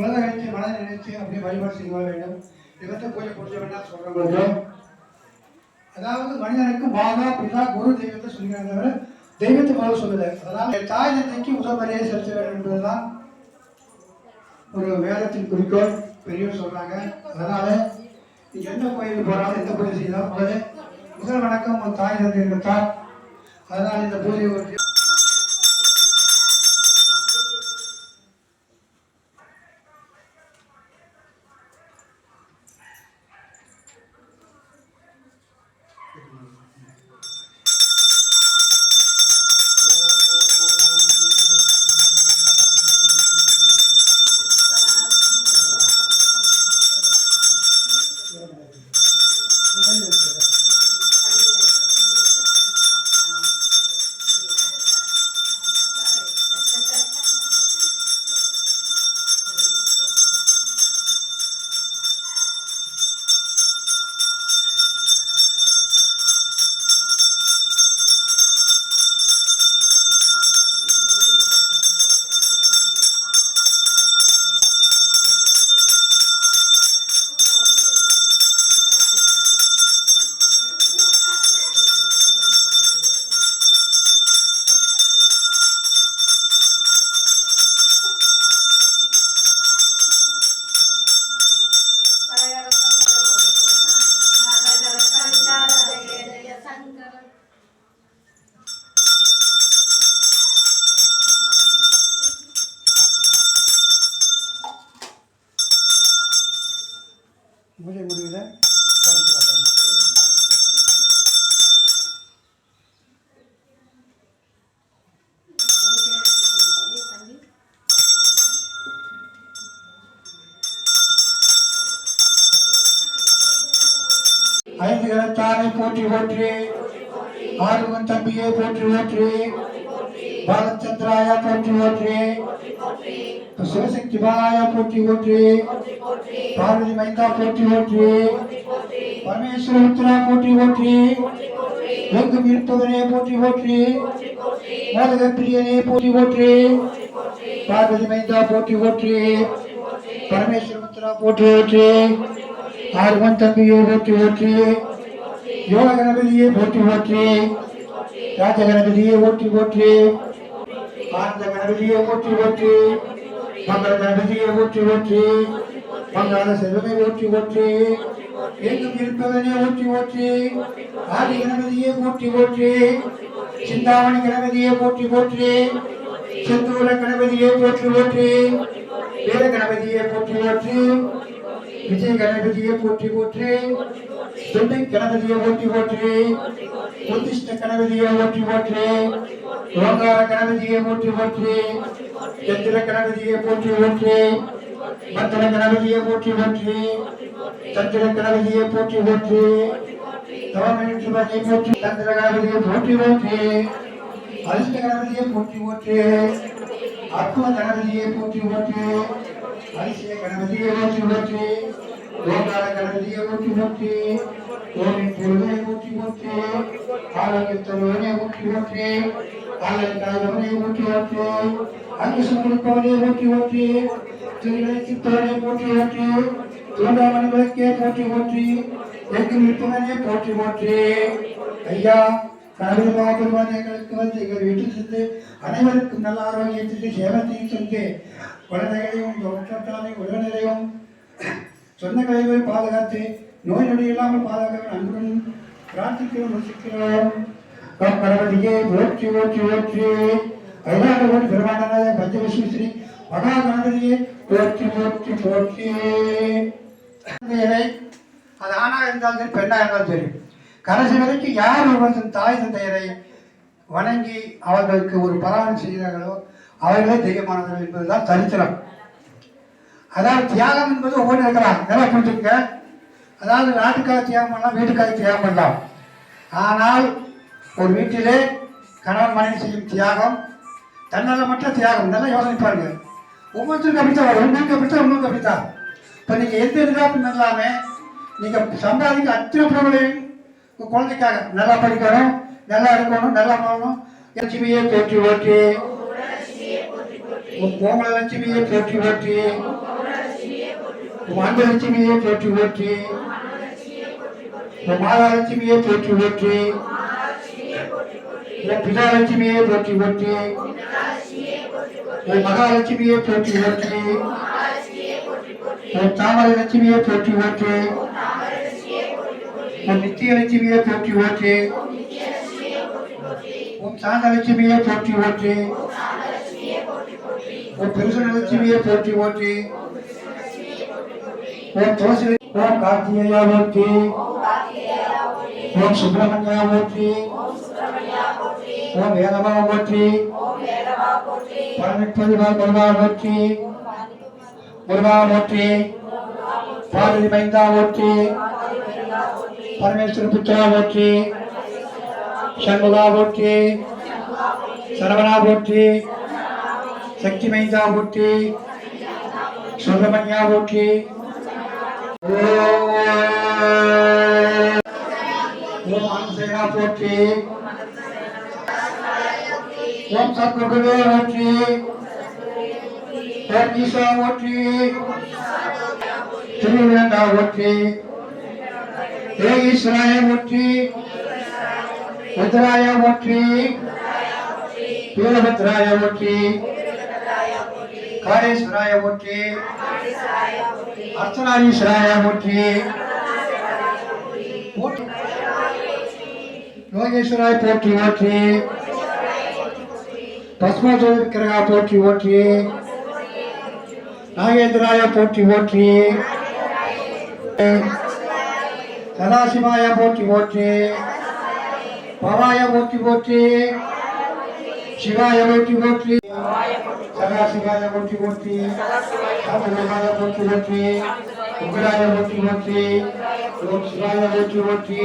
குழந்தை நினைச்சு மனதை நினைச்சு அப்படியே வழிபாடு செய்து வர வேண்டும். வந்து பூஜை புரிஞ்ச வேண்டாம் சொல்றவங்களுக்கு அதாவது மனிதனுக்கு மாதா பிதா குரு தெய்வத்தை சொல்கிறாங்க தெய்வத்தை முதல்ல சொல்லல. அதனால் தாய் தந்தைக்கு மரியாதை செலுத்த வேண்டும் என்பதுதான் ஒரு வேதத்தின் குறிக்கோள். பெரியவர் சொல்றாங்க. அதனால எந்த கோயிலுக்கு போனாலும் எந்த பூஜை முதல்ல முதல் வணக்கம் தாய் தந்தை இருந்தால் அதனால் இந்த பூஜை ஒரு பூஜை முடிவில் ஐந்து கரத்தாரை போற்றி போற்றி ஆறுவன் தம்பியை போற்றி போற்றி பாலச்சந்திராய போற்றி போற்றி சிவசக்தி பாலாய போற்றி போற்றி பார்வதி மைந்தா போற்றி போற்றி பரமேஸ்வர உத்தரா போற்றி போற்றி எங்கும் இருப்பவனே போற்றி போற்றி மோதக பிரியனே போற்றி போற்றி பார்வதி மைந்தா போற்றி போற்றி பரமேஸ்வர உத்தரா போற்றி போற்றி ஆர்வன் தம்பியை போற்றி போற்றி யோக கணபதியை போற்றி போற்றி ராஜ கணபதியை போற்றி போற்றி ஆனந்த கணபதியை போற்றி போற்றி மங்கள கணபதியை போற்றி போற்றி பங்கான செல்வமே ஓற்றி ஓற்றி எங்கும் இருப்பவனே போற்றி போற்றி ஆதி கணபதியே போற்றி போற்றி சிந்தாமணி கணபதியே போற்றி போற்றி செந்தூர கணபதியே போற்றி போற்றி வீர கணபதியே போற்றி போற்றி விஜய கணபதியை போற்றி போற்றி தொண்டை கணபதியை போற்றி போற்றி உத்திஷ்ட கணபதியை போற்றி போற்றி ஓங்கார கணபதியை போற்றி போற்றி சந்திர கணபதியை போற்றி போற்றி மந்திர கணபதியை போற்றி போற்றி சந்திர கணபதியை போற்றி போற்றி தவமிழை போற்றி சந்திர கணபதியை போற்றி போற்றி அதிர்ஷ்ட கணபதியை போற்றி போற்றி அற்புத கணபதியை போற்றி போற்றி அதிசய கணபதியை போற்றி போற்றி ஓங்கார கணபதியை போற்றி போற்றி ஓமின் பொருளை போற்றி போற்றி ஆரோக்கியத்தருவனை போற்றி போற்றி ஆலயக்காரவனை போற்றி போற்றி அங்கு சுமருப்பவனை போற்றி போற்றி திருவிழை போற்றி போற்றி தூண்டாமணி போற்றி போற்றி எங்கும் இருப்பவனே போற்றி போற்றி ஐயா கடவுள் மாபெருமான் எங்களுக்கு வந்து எங்கள் வீட்டில் சென்று அனைவருக்கும் நல்ல ஆரோக்கியத்திற்கு சேவத்தையும் சென்று குழந்தைகளையும் தொற்றாலையும் உறவினரையும் சொந்தங்களையும் பாதுகாத்து நோய் நொடி இல்லாமல் பாதுகாக்க அன்புடன் பிரார்த்திக்கிறோம் ருசிக்கிறோம் கணபதியே போற்றி போற்றி போற்றி. கைலாக பஞ்சவிஷ்ணு ஸ்ரீ மகா கணபதியே போற்றி போற்றி போற்றி அது ஆணாக இருந்தாலும் சரி பெண்ணாக இருந்தாலும் சரி. கடைசி வரைக்கும் யார் ஒருவன் தன் தாய் தந்தையரை வணங்கி அவர்களுக்கு ஒரு பராமரி செய்கிறார்களோ அவர்களே தெய்வமானவர்கள் என்பதுதான் சரித்திரம். அதாவது தியாகம் என்பது ஒவ்வொன்று இருக்கலாம். நல்லா புரிஞ்சுக்க அதாவது நாட்டுக்காக தியாகம் பண்ணலாம் வீட்டுக்காக தியாகம் பண்ணலாம். ஆனால் ஒரு வீட்டிலே கணவன் மனைவி செய்யும் தியாகம் தன்னலமற்ற தியாகம். நல்லா யோசனை பாருங்கள் ஒவ்வொருத்தருக்கும் அப்படித்தான் வரும். உங்களுக்கு அப்படித்தான் உங்களுக்கு அப்படித்தான் இப்போ நீங்கள் எந்த எதிர்பார்ப்பு நல்லாமே நீங்கள் சம்பாதிக்க அத்தனை பொருளையும் உங்கள் குழந்தைக்காக நல்லா படிக்கணும் நல்லா இருக்கணும் நல்லா போகணும் லட்சுமியை போற்றி போற்றி. உன் கோமல லட்சுமியை போற்றி போற்றி. உம் அன்பலட்சுமியை போற்றி போற்றி. மாதா லட்சுமியை போற்றி போற்றி. உம் பிதாலட்சுமியை போற்றி. போற்றி உம் மகாலட்சுமியை போற்றி போற்றி. உம் தாமரை லட்சுமியை போற்றி போற்றி. உம் நித்திய லட்சுமியை போற்றி போற்றி. உம் சாந்த லட்சுமியை போற்றி போற்றி. உம் பெருசன லட்சுமியை போற்றி போற்றி. ஓம் துளசி ஓம் கார்த்திகேயா ஓம் சுப்பிரமணியா போற்றி. ஓம் வேதமா போற்றி. பரமிப்பதிவா முருகா போற்றி. முருகா போற்றி. பார்வதி மைந்தா போற்றி. பரமேஸ்வர புத்திரா போற்றி. சண்முகா போற்றி. சரவணா போற்றி. சக்தி மைந்தா போற்றி. சுப்பிரமணியா போற்றி. ஓம் ஆனந்தேனா போற்றி. ஓம் சத்குருவே போற்றி ஓம் ஈசா போற்றி திருவிழந்தா போற்றி ஏ ஈஸ்வராய போற்றி ருத்ராய போற்றி வீரபத்ராய போற்றி காளேஸ்வராய போற்றி அர்ச்சனாரீஸ்வராய போற்றி போற்றி யோகேஸ்வராய போற்றி போற்றி பஸ்மஜோதி விக்கிரகா போற்றி ஓற்றி நாகேந்திராய போற்றி ஓற்றி சதாசிவாய போற்றி போற்றி பவாய போற்றி போற்றி சிவாய போற்றி போற்றி சதாசிவாய போற்றி போற்றி சாந்தரூபாய போற்றி போற்றி உக்ராய போற்றி போற்றி ஓம் சிவாய போற்றி போற்றி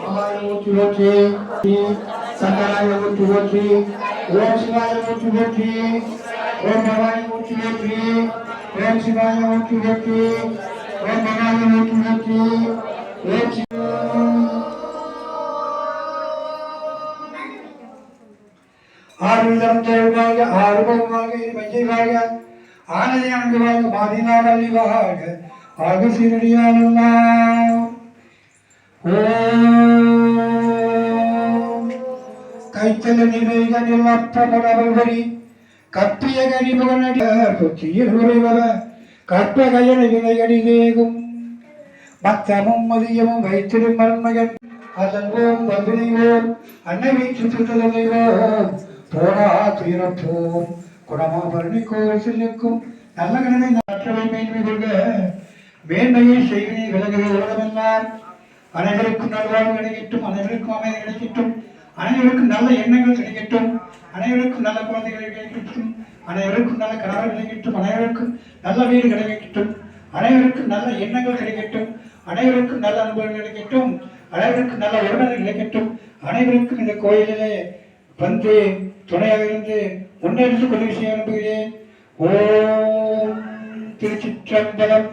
பவாய போற்றி போற்றி சங்கராய போற்றி போற்றி ஓம் சிவாய போற்றி போற்றி ஓம் பவாய போற்றி போற்றி ஓம் சிவாய போற்றி போற்றி ஓம் பவாய போற்றி போற்றி ஓம் சிவாய ஆறுதம் தேர்வாக ஆறுபவமாக மஞ்சைவாக ஆனதி அன்புவாக மாதினாடல்லிவாக ஆகு சீரடியானல்லாம் ஓம் கைத்தல நிலைக நிலப்பமுடவரி கப்பிய கனிமுகனடி கொச்சியில் உரைவர கற்ப கயன வினைகடி வேகும். மத்தமும் மதியமும் வைத்திரும் மருமகன் அதன் ஓம் வந்திரைவோம் அன்னை வீட்டு திருத்தலைவோம் போரா துயரப்போம் குணமா பரணி கோவில் செல்லுக்கும் நல்ல கடனை நாற்றவை மேன்மை கொள்க. மேன்மையை செய்வினை விலகுக உலகமெல்லாம் அனைவருக்கும் நல்வாழ்வு கிடைக்கட்டும் அனைவருக்கும் அமைதி கிடைக்கட்டும். அனைவருக்கும் நல்ல எண்ணங்கள் கிடைக்கட்டும். அனைவருக்கும் நல்ல குழந்தைகள் கிடைக்கட்டும் அனைவருக்கும் நல்ல கணவர் கிடைக்கட்டும் அனைவருக்கும் நல்ல வீடு கிடைக்கட்டும். அனைவருக்கும் நல்ல எண்ணங்கள் கிடைக்கட்டும். அனைவருக்கும் நல்ல அனுபவங்கள் கிடைக்கட்டும். அனைவருக்கும் நல்ல உறவினர் கிடைக்கட்டும். அனைவருக்கும் இந்த கோயிலிலே வந்து துணையாக இருந்து முன்னெடுத்துக் கொண்டு விஷயம் அனுப்புகிறேன். ஓம் திருச்சிற்றம்பலம்.